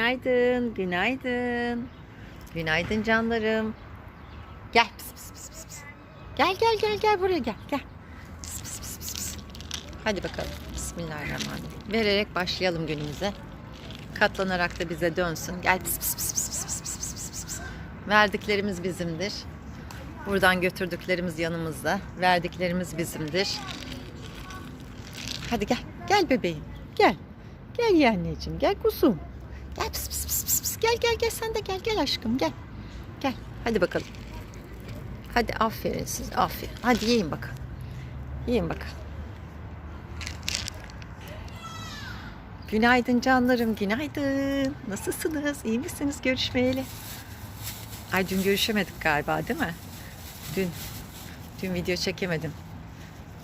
Günaydın, günaydın. Günaydın canlarım. Gel. Pıs, pıs, pıs, pıs. Gel gel gel gel buraya gel gel. Pıs, pıs, pıs, pıs, pıs. Hadi bakalım. Bismillahirrahmanirrahim. Vererek başlayalım günümüze. Katlanarak da bize dönsün. Gel pıs pıs pıs pıs pıs pıs pıs pıs pıs. Verdiklerimiz bizimdir. Buradan götürdüklerimiz yanımızda. Verdiklerimiz bizimdir. Hadi gel. Gel bebeğim. Gel. Gel ya anneciğim. Gel kuzum. Gel pıs pıs pıs pıs pıs. Gel gel gel sen de gel gel aşkım gel. Gel. Hadi bakalım. Hadi aferin siz. Aferin. Hadi yiyin bakalım. Yiyin bakalım. Günaydın canlarım. Günaydın. Nasılsınız? İyi misiniz görüşmeyeli? Ay dün görüşemedik galiba değil mi? Dün. Dün video çekemedim.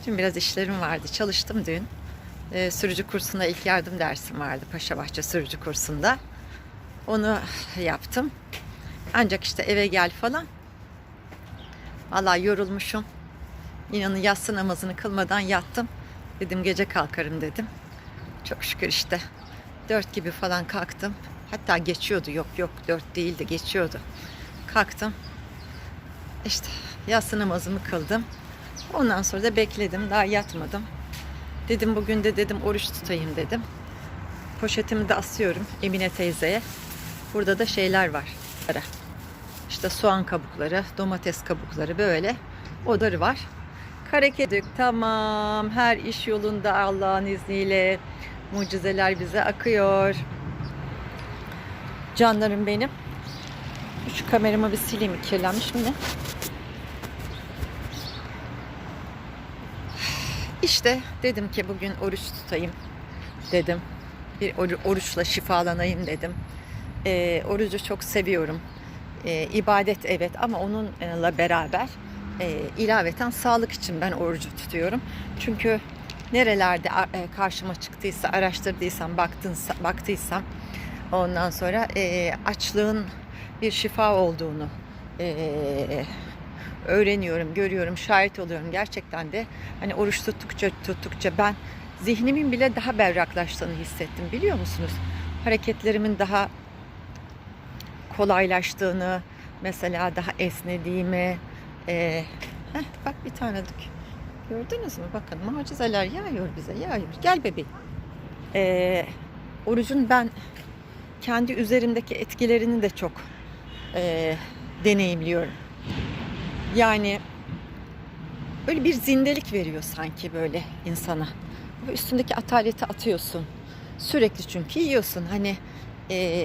Dün biraz işlerim vardı. Çalıştım dün. Ee, sürücü kursunda ilk yardım dersim vardı. Paşabahçe sürücü kursunda. Onu yaptım. Ancak işte eve gel falan. Vallahi yorulmuşum. İnanın yatsı namazını kılmadan yattım. Dedim gece kalkarım dedim. Çok şükür işte. Dört gibi falan kalktım. Hatta geçiyordu. Yok yok dört değildi geçiyordu. Kalktım. İşte yatsı namazımı kıldım. Ondan sonra da bekledim. Daha yatmadım. Dedim bugün de dedim oruç tutayım dedim. Poşetimi de asıyorum Emine teyzeye. Burada da şeyler var. İşte soğan kabukları, domates kabukları böyle. Odarı var. Karekedik tamam. Her iş yolunda Allah'ın izniyle. Mucizeler bize akıyor. Canlarım benim. Şu kameramı bir sileyim. Kirlenmiş mi? İşte dedim ki bugün oruç tutayım dedim. Bir oru- oruçla şifalanayım dedim. Ee, orucu çok seviyorum. Ee, ibadet evet ama onunla beraber e, ilaveten sağlık için ben orucu tutuyorum. Çünkü nerelerde e, karşıma çıktıysa, araştırdıysam, baktınsa, baktıysam ondan sonra e, açlığın bir şifa olduğunu e, öğreniyorum, görüyorum, şahit oluyorum gerçekten de. Hani oruç tuttukça tuttukça ben zihnimin bile daha berraklaştığını hissettim biliyor musunuz? Hareketlerimin daha kolaylaştığını, mesela daha esnediğimi. E, heh, bak bir tane dük. Gördünüz mü? Bakın mucizeler yağıyor bize, yağıyor. Gel bebeğim. E, orucun ben kendi üzerimdeki etkilerini de çok e, deneyimliyorum. Yani böyle bir zindelik veriyor sanki böyle insana. Üstündeki ataleti atıyorsun. Sürekli çünkü yiyorsun. Hani e,